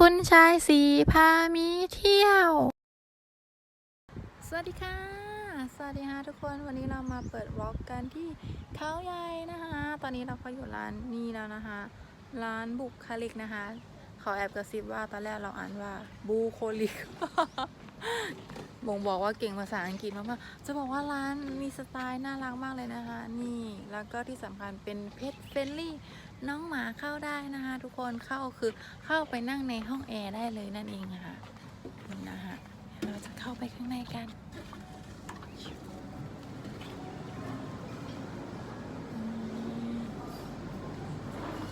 คุณชายสีพามีเที่ยว สวัสดีค่ะ สวัสดีค่ะทุกคน วันนี้เรามาเปิดวอล์กกันที่เขาใหญ่นะคะ ตอนนี้เราก็อยู่ร้านนี้แล้วนะคะ ร้านบุคลิกนะคะ ขอแอบกระซิบว่าตอนแรกเราอ่านว่าบูโคลิกบ่งบอกว่าเก่งภาษาอังกฤษมากๆจะบอกว่าร้านมีสไตล์น่ารักมากเลยนะคะ นี่ แล้วก็ที่สำคัญเป็นเพ t เฟ n ลี่ น้องหมาเข้าได้นะคะ ทุกคนเข้าคือเข้าไปนั่งในห้องแอร์ได้เลยนั่นเองนะคะนี่นะคะเราจะเข้าไปข้างในกัน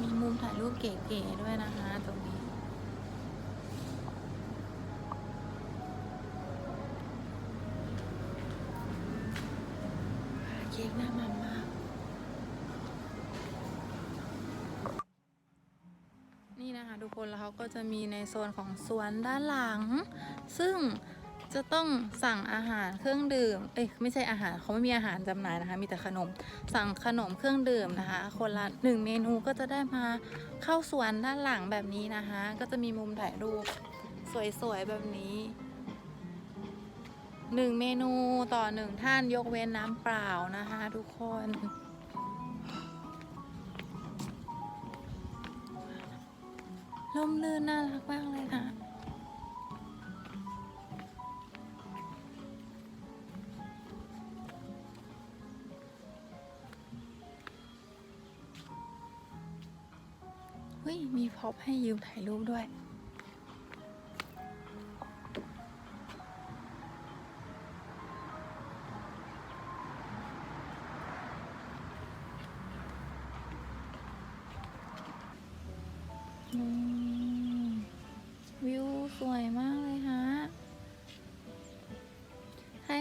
มีมุมถ่ายรูปเก๋ๆด้วยนะคะตรงนี้ เค้กหน้ามันมาก นี่นะคะ ทุกคนแล้วเขาก็จะมีในโซนของสวนด้านหลัง ซึ่งจะต้องสั่งอาหารเครื่องดื่ม เอ้ยไม่ใช่อาหารเขาไม่มีอาหารจำหน่ายนะคะ มีแต่ขนม สั่งขนมเครื่องดื่มนะคะ คนละหนึ่งเมนูก็จะได้มาเข้าสวนด้านหลังแบบนี้นะคะ ก็จะมีมุมถ่ายรูปสวยๆแบบนี้หนึ่งเมนูต่อหนึ่งท่านยกเว้นน้ำเปล่านะคะทุกคน ร่มลื่นน่ารักมากเลยค่ะเฮ้ยมีพ็อปให้ยืมถ่ายรูปด้วย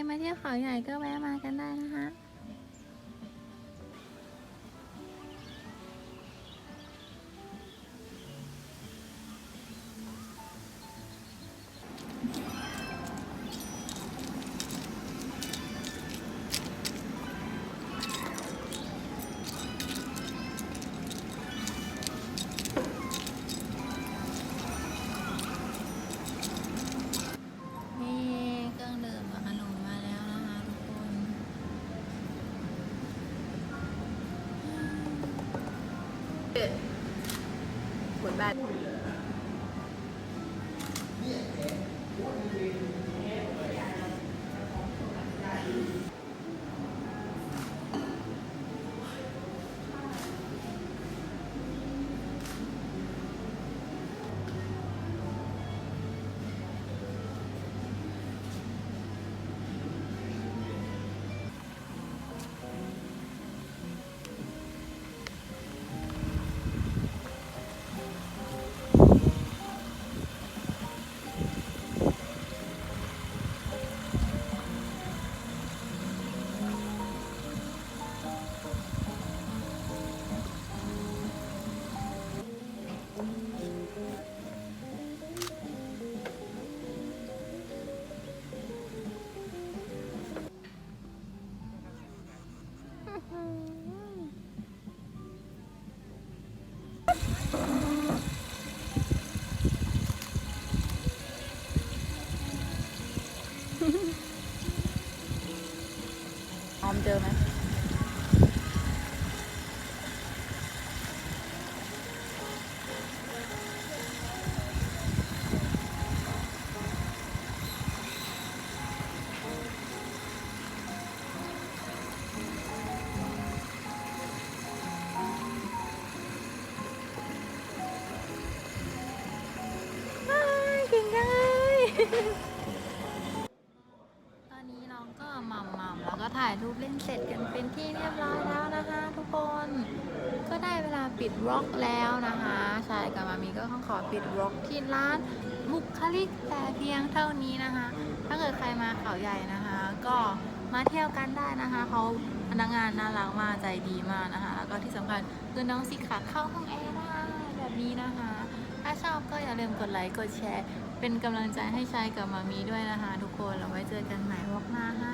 มาเที่ยวเขาใหญ่ก็แวะมากันได้นะคะ เหมื ออมเจอไหมว้ายเก่งจังเลยายรูปเล่นเสร็จกันเป็นที่เรียบร้อยแล้วนะคะทุกคน ก็ได้เวลาปิดร็อกแล้วนะคะชายกับมามีก็ต้องขอปิดร็อกที่ร้านบุคลิกแต่เพียงเท่านี้นะคะ ถ้าเกิดใครมาเขาใหญ่นะคะ ก็มาเที่ยวกันได้นะคะเขาพนักงานน่ารักมากใจดีมากนะคะ แล้วก็ที่สำคัญคือน้องสิขาเข้าห้องแอร์ได้แบบนี้นะคะ ถ้าชอบก็อย่าลืมกดไลค์กดแชร์ เป็นกำลังใจให้ชายกับมามีด้วยนะคะ ทุกคนเราไว้เจอกันใหม่วอกหน้าฮะ